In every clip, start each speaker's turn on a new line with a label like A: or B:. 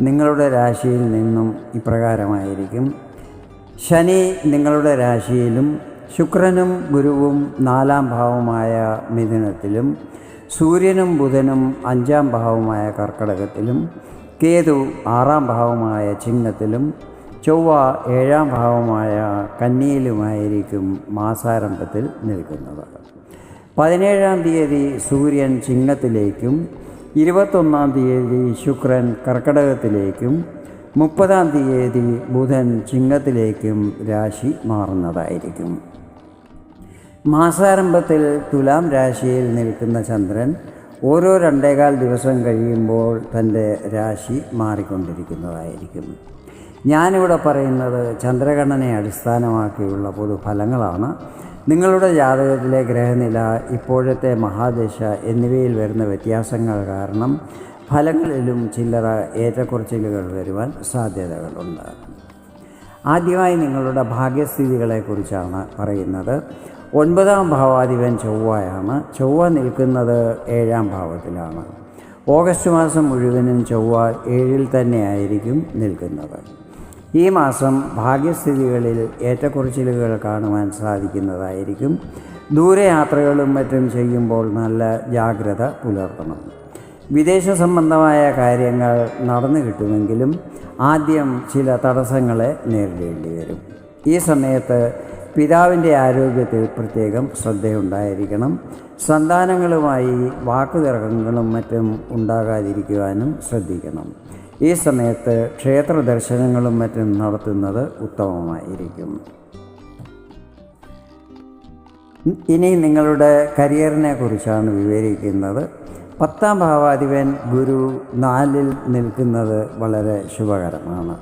A: നിങ്ങളുടെ രാശിയിൽ നിന്നും ഇപ്രകാരമായിരിക്കും. ശനി നിങ്ങളുടെ രാശിയിലും ശുക്രനും ഗുരുവും നാലാം ഭാവമായ മിഥുനത്തിലും സൂര്യനും ബുധനും അഞ്ചാം ഭാവമായ കർക്കടകത്തിലും കേതു ആറാം ഭാവമായ ചിഹ്നത്തിലും ചൊവ്വ ഏഴാം ഭാവമായ കന്നിയിലുമായിരിക്കും മാസാരംഭത്തിൽ നിൽക്കുന്നത്. പതിനേഴാം തീയതി സൂര്യൻ ചിങ്ങത്തിലേക്കും ഇരുപത്തൊന്നാം തീയതി ശുക്രൻ കർക്കടകത്തിലേക്കും മുപ്പതാം തീയതി ബുധൻ ചിങ്ങത്തിലേക്കും രാശി മാറുന്നതായിരിക്കും. മാസാരംഭത്തിൽ തുലാം രാശിയിൽ നിൽക്കുന്ന ചന്ദ്രൻ ഓരോ രണ്ടേകാൽ ദിവസം കഴിയുമ്പോൾ തന്റെ രാശി മാറിക്കൊണ്ടിരിക്കുന്നതായിരിക്കും. ഞാനിവിടെ പറയുന്നത് ചന്ദ്രഗണനെ അടിസ്ഥാനമാക്കിയുള്ള പൊതുഫലങ്ങളാണ്. നിങ്ങളുടെ ജാതകത്തിലെ ഗ്രഹനില ഇപ്പോഴത്തെ മഹാദശ എന്നിവയിൽ വരുന്ന വ്യത്യാസങ്ങൾ കാരണം ഫലങ്ങളിലും ചില്ലറ ഏറ്റക്കുറച്ചിലുകൾ വരുവാൻ സാധ്യതകളുണ്ട്. ആദ്യമായി നിങ്ങളുടെ ഭാഗ്യസ്ഥിതികളെക്കുറിച്ചാണ് പറയുന്നത്. ഒൻപതാം ഭാവാധിപൻ ചൊവ്വയാണ്. ചൊവ്വ നിൽക്കുന്നത് ഏഴാം ഭാവത്തിലാണ്. ഓഗസ്റ്റ് മാസം മുഴുവനും ചൊവ്വ ഏഴിൽ തന്നെയായിരിക്കും നിൽക്കുന്നത്. ഈ മാസം ഭാഗ്യസ്ഥിതികളിൽ ഏറ്റക്കുറച്ചിലുകൾ കാണുവാൻ സാധിക്കുന്നതായിരിക്കും. ദൂരയാത്രകളും മറ്റും ചെയ്യുമ്പോൾ നല്ല ജാഗ്രത പുലർത്തണം. വിദേശ സംബന്ധമായ കാര്യങ്ങൾ നടന്നു കിട്ടുമെങ്കിലും ആദ്യം ചില തടസ്സങ്ങളെ നേരിടേണ്ടി വരും. ഈ സമയത്ത് പിതാവിന്റെ ആരോഗ്യത്തിൽ പ്രത്യേകം ശ്രദ്ധയുണ്ടായിരിക്കണം. സന്താനങ്ങളുമായി വാക്കുതർക്കങ്ങളും മറ്റും ഉണ്ടാകാതിരിക്കുവാനും ശ്രദ്ധിക്കണം. ഈ സമയത്ത് ക്ഷേത്ര ദർശനങ്ങളും മറ്റും നടത്തുന്നത് ഉത്തമമായിരിക്കും. ഇനി നിങ്ങളുടെ കരിയറിനെ കുറിച്ചാണ് വിവരിക്കുന്നത്. പത്താം ഭാവാധിപൻ ഗുരു നാലിൽ നിൽക്കുന്നത് വളരെ ശുഭകരമാണ്.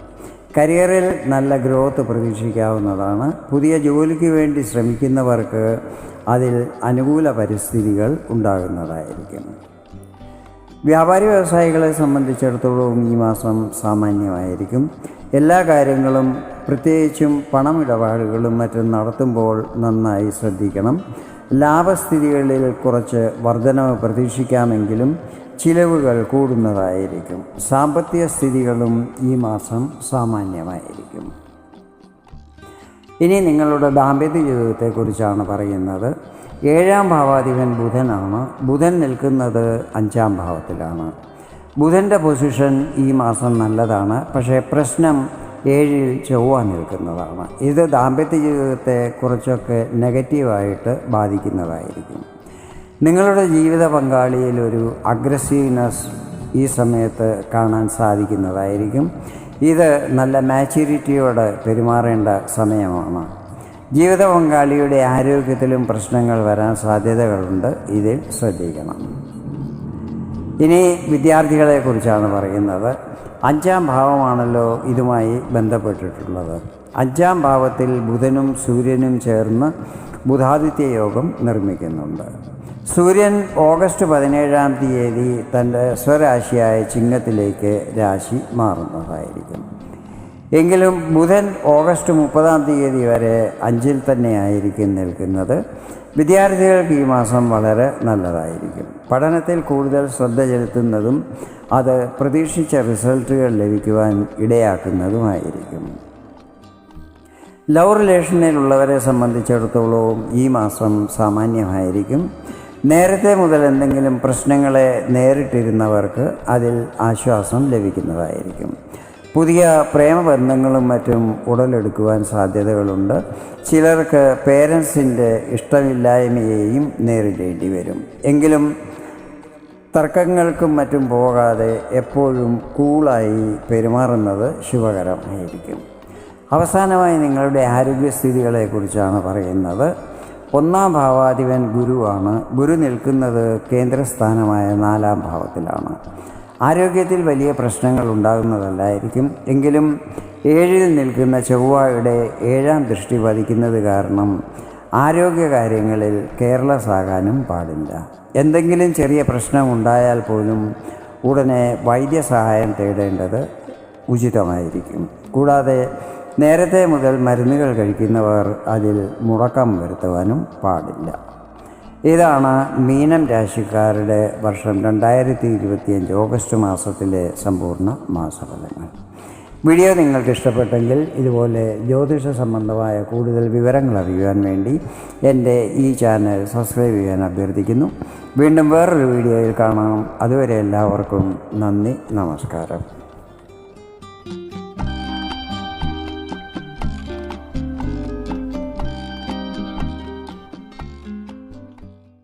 A: കരിയറിൽ നല്ല ഗ്രോത്ത് പ്രതീക്ഷിക്കാവുന്നതാണ്. പുതിയ ജോലിക്ക് വേണ്ടി ശ്രമിക്കുന്നവർക്ക് അതിൽ അനുകൂല പരിസ്ഥിതികൾ ഉണ്ടാകുന്നതായിരിക്കും. വ്യാപാരി വ്യവസായികളെ സംബന്ധിച്ചിടത്തോളം ഈ മാസം സാമാന്യമായിരിക്കും. എല്ലാ കാര്യങ്ങളും പ്രത്യേകിച്ചും പണമിടപാടുകളും മറ്റും നടത്തുമ്പോൾ നന്നായി ശ്രദ്ധിക്കണം. ലാഭസ്ഥിതികളിൽ കുറച്ച് വർധനവ് പ്രതീക്ഷിക്കാമെങ്കിലും ചിലവുകൾ കൂടുന്നതായിരിക്കും. സാമ്പത്തിക സ്ഥിതികളും ഈ മാസം സാമാന്യമായിരിക്കും. ഇനി നിങ്ങളുടെ ദാമ്പത്യ ജീവിതത്തെക്കുറിച്ചാണ് പറയുന്നത്. ഏഴാം ഭാവാധിപൻ ബുധനാണ്. ബുധൻ നിൽക്കുന്നത് അഞ്ചാം ഭാവത്തിലാണ്. ബുധന്റെ പൊസിഷൻ ഈ മാസം നല്ലതാണ്. പക്ഷേ പ്രശ്നം ഏഴിൽ ചൊവ്വ നിൽക്കുന്നതാണ്. ഇത് ദാമ്പത്യ ജീവിതത്തെ കുറച്ചൊക്കെ നെഗറ്റീവായിട്ട് ബാധിക്കുന്നതായിരിക്കും. നിങ്ങളുടെ ജീവിത പങ്കാളിയിൽ ഒരു അഗ്രസീവ്നെസ് ഈ സമയത്ത് കാണാൻ സാധിക്കുന്നതായിരിക്കും. ഇത് നല്ല മാച്യൂരിറ്റിയോടെ പെരുമാറേണ്ട സമയമാണ്. ജീവിത പങ്കാളിയുടെ ആരോഗ്യത്തിലും പ്രശ്നങ്ങൾ വരാൻ സാധ്യതകളുണ്ട്. ഇതിൽ ശ്രദ്ധിക്കണം. ഇനി വിദ്യാർത്ഥികളെ കുറിച്ചാണ് പറയുന്നത്. അഞ്ചാം ഭാവമാണല്ലോ ഇതുമായി ബന്ധപ്പെട്ടിട്ടുള്ളത്. അഞ്ചാം ഭാവത്തിൽ ബുധനും സൂര്യനും ചേർന്ന് ബുധാദിത്യ യോഗം നിർമ്മിക്കുന്നുണ്ട്. സൂര്യൻ ഓഗസ്റ്റ് പതിനേഴാം തീയതി തന്റെ സ്വരാശിയായ ചിങ്ങത്തിലേക്ക് രാശി മാറുന്നതായിരിക്കും. എങ്കിലും ബുധൻ ഓഗസ്റ്റ് മുപ്പതാം തീയതി വരെ അഞ്ചിൽ തന്നെയായിരിക്കും നിൽക്കുന്നത്. വിദ്യാർത്ഥികൾക്ക് ഈ മാസം വളരെ നല്ലതായിരിക്കും. പഠനത്തിൽ കൂടുതൽ ശ്രദ്ധ ചെലുത്തുന്നതും അത് പ്രതീക്ഷിച്ച റിസൾട്ടുകൾ ലഭിക്കുവാൻ ഇടയാക്കുന്നതുമായിരിക്കും. ലവ് റിലേഷനിലുള്ളവരെ സംബന്ധിച്ചിടത്തോളവും ഈ മാസം സാമാന്യമായിരിക്കും. നേരത്തെ മുതൽ എന്തെങ്കിലും പ്രശ്നങ്ങളെ നേരിട്ടിരുന്നവർക്ക് അതിൽ ആശ്വാസം ലഭിക്കുന്നതായിരിക്കും. പുതിയ പ്രേമബന്ധങ്ങളും മറ്റും ഉടലെടുക്കുവാൻ സാധ്യതകളുണ്ട്. ചിലർക്ക് പേരൻസിന്റെ ഇഷ്ടമില്ലായ്മയെയും നേരിടേണ്ടി വരും. എങ്കിലും തർക്കങ്ങൾക്കും മറ്റും പോകാതെ എപ്പോഴും കൂളായി പെരുമാറുന്നത് ശുഭകരമായിരിക്കും. അവസാനമായി നിങ്ങളുടെ ആരോഗ്യസ്ഥിതികളെക്കുറിച്ചാണ് പറയുന്നത്. ഒന്നാം ഭാവാധിപൻ ഗുരുവാണ്. ഗുരു നിൽക്കുന്നത് കേന്ദ്രസ്ഥാനമായ നാലാം ഭാവത്തിലാണ്. ആരോഗ്യത്തിൽ വലിയ പ്രശ്നങ്ങൾ ഉണ്ടാകുന്നതല്ലായിരിക്കും. എങ്കിലും ഏഴിൽ നിൽക്കുന്ന ചൊവ്വയുടെ ഏഴാം ദൃഷ്ടി പതിക്കുന്നത് കാരണം ആരോഗ്യകാര്യങ്ങളിൽ കെയർലെസ് ആകാനും പാടില്ല. എന്തെങ്കിലും ചെറിയ പ്രശ്നം ഉണ്ടായാൽ പോലും ഉടനെ വൈദ്യസഹായം തേടേണ്ടത് ഉചിതമായിരിക്കും. കൂടാതെ നേരത്തെ മുതൽ മരുന്നുകൾ കഴിക്കുന്നവർ അതിൽ മുടക്കം വരുത്തുവാനും പാടില്ല. ഇതാണ് മീനം രാശിക്കാരുടെ വർഷം രണ്ടായിരത്തി ഇരുപത്തിയഞ്ച് ഓഗസ്റ്റ് മാസത്തിലെ സമ്പൂർണ മാസഫലങ്ങൾ. വീഡിയോ നിങ്ങൾക്ക് ഇഷ്ടപ്പെട്ടെങ്കിൽ ഇതുപോലെ ജ്യോതിഷ സംബന്ധമായ കൂടുതൽ വിവരങ്ങൾ അറിയുവാൻ വേണ്ടി എന്റെ ഈ ചാനൽ സബ്സ്ക്രൈബ് ചെയ്യാൻ അഭ്യർത്ഥിക്കുന്നു. വീണ്ടും വേറൊരു വീഡിയോയിൽ കാണാം. അതുവരെ എല്ലാവർക്കും നന്ദി നമസ്കാരം.